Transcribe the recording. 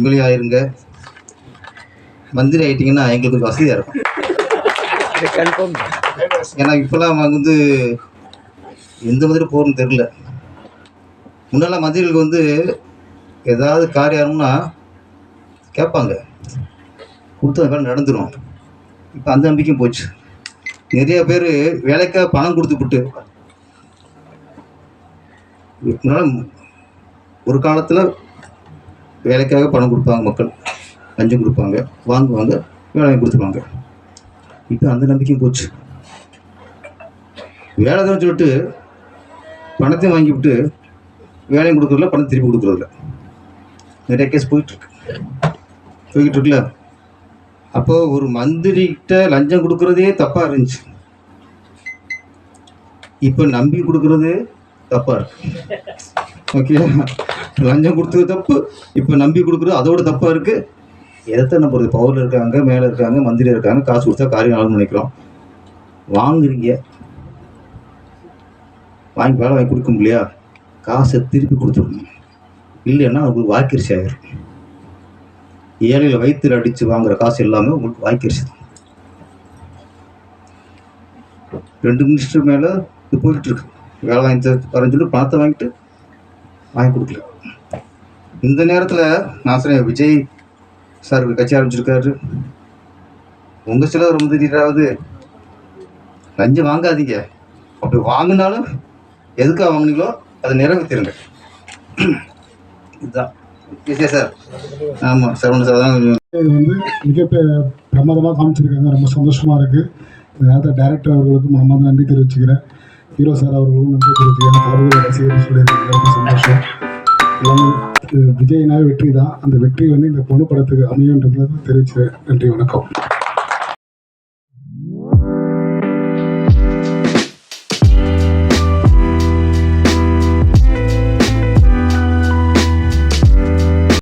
MLA ஆயிருங்க. மந்திரி ஆயிட்டீங்கன்னா எங்களுக்கு கொஞ்சம் வசதியாக இருக்கும். கன்ஃபார்ம் ஏன்னா இப்போல்லாம் வந்து எந்த மாதிரி போகிறோன்னு தெரில முன்னெல்லாம் மந்திரிகளுக்கு வந்து ஏதாவது காரியம்னா கேட்பாங்க. கொடுத்த வேலை நடந்துடும் இப்போ அந்த நம்பிக்கையும் போச்சு. நிறைய பேர் வேலைக்காக பணம் கொடுத்துப்புட்டு முன்னால ஒரு காலத்தில் வேலைக்காக பணம் கொடுப்பாங்க மக்கள். லஞ்சம் கொடுப்பாங்க. வாங்குவாங்க வேலை கொடுத்துருவாங்க. இப்போ அந்த நம்பிக்கையும் போச்சு. வேலை தான் சொல்லிட்டு பணத்தையும் வாங்கி விட்டு வேலையும் கொடுக்குறதில்ல பணம் திருப்பி கொடுக்குறதில்ல. நிறைய கேஸ் போயிட்டுருக்கு போய்கிட்டு இருக்குல்ல? அப்போ ஒரு மந்திரிகிட்ட லஞ்சம் கொடுக்குறதே தப்பாக இருந்துச்சு. இப்போ நம்பி கொடுக்குறது தப்பாக இருக்கு. ஓகே லஞ்சம் கொடுத்தது தப்பு. இப்போ நம்பி கொடுக்குறது அதோட தப்பாக இருக்குது எதத்தை நம்ம பவரில் இருக்காங்க மேலே இருக்காங்க மந்திரி இருக்காங்க காசு கொடுத்தா காரியம் ஆகணும்னு நினைக்கிறோம். வாங்குறீங்க. வாங்கி வேலை வாங்கி கொடுக்க முடியலையா? காசை திருப்பி கொடுத்துடணும். இல்லைன்னா உங்களுக்கு வாய்க்கரிசி ஆகிரும் ஏழையில் வயிற்றில் அடித்து வாங்குற காசு எல்லாமே உங்களுக்கு வாய்க்கரிசி. தான் ரெண்டு மினிஸ்டர் மேலே இது வேலை வாங்கி வரேன்னு தரேன்னு சொல்லி பணத்தை வாங்கிட்டு வாங்கி கொடுக்கல. இந்த நேரத்தில் நான் சொன்னேன் விஜய் சார் கட்சி ஆரம்பிச்சிருக்காரு. உங்கள் சிலர் ரொம்ப திடீராவது லஞ்சம் வாங்காதீங்க. அப்படி வாங்கினாலும் எதுக்காக வாங்கினீங்களோ அதை நிறைவேற்றிருங்க. இதுதான். ஈஸியா சார். ஆமாம் சரவண சார் தான் இது வந்து மிக பிரமாதமாக காமிச்சிருக்காங்க. ரொம்ப சந்தோஷமாக இருக்குது இந்த நேரத்தில் டேரக்டர் அவர்களுக்கும் மனமார்ந்த நன்றி தெரிவிச்சுக்கிறேன். ஹீரோ சார் அவர்களுக்கும் நன்றி தெரிவிச்சுக்கிறேன் தளபதி ரசிகர் சொல்லியிருக்காங்க சந்தோஷம். எல்லாமே விஜய்னாவே வெற்றி தான் அந்த வெற்றி வந்து இந்த பொண்ணு படத்துக்கு அமையுன்றது தெரிவிச்சு நன்றி வணக்கம்.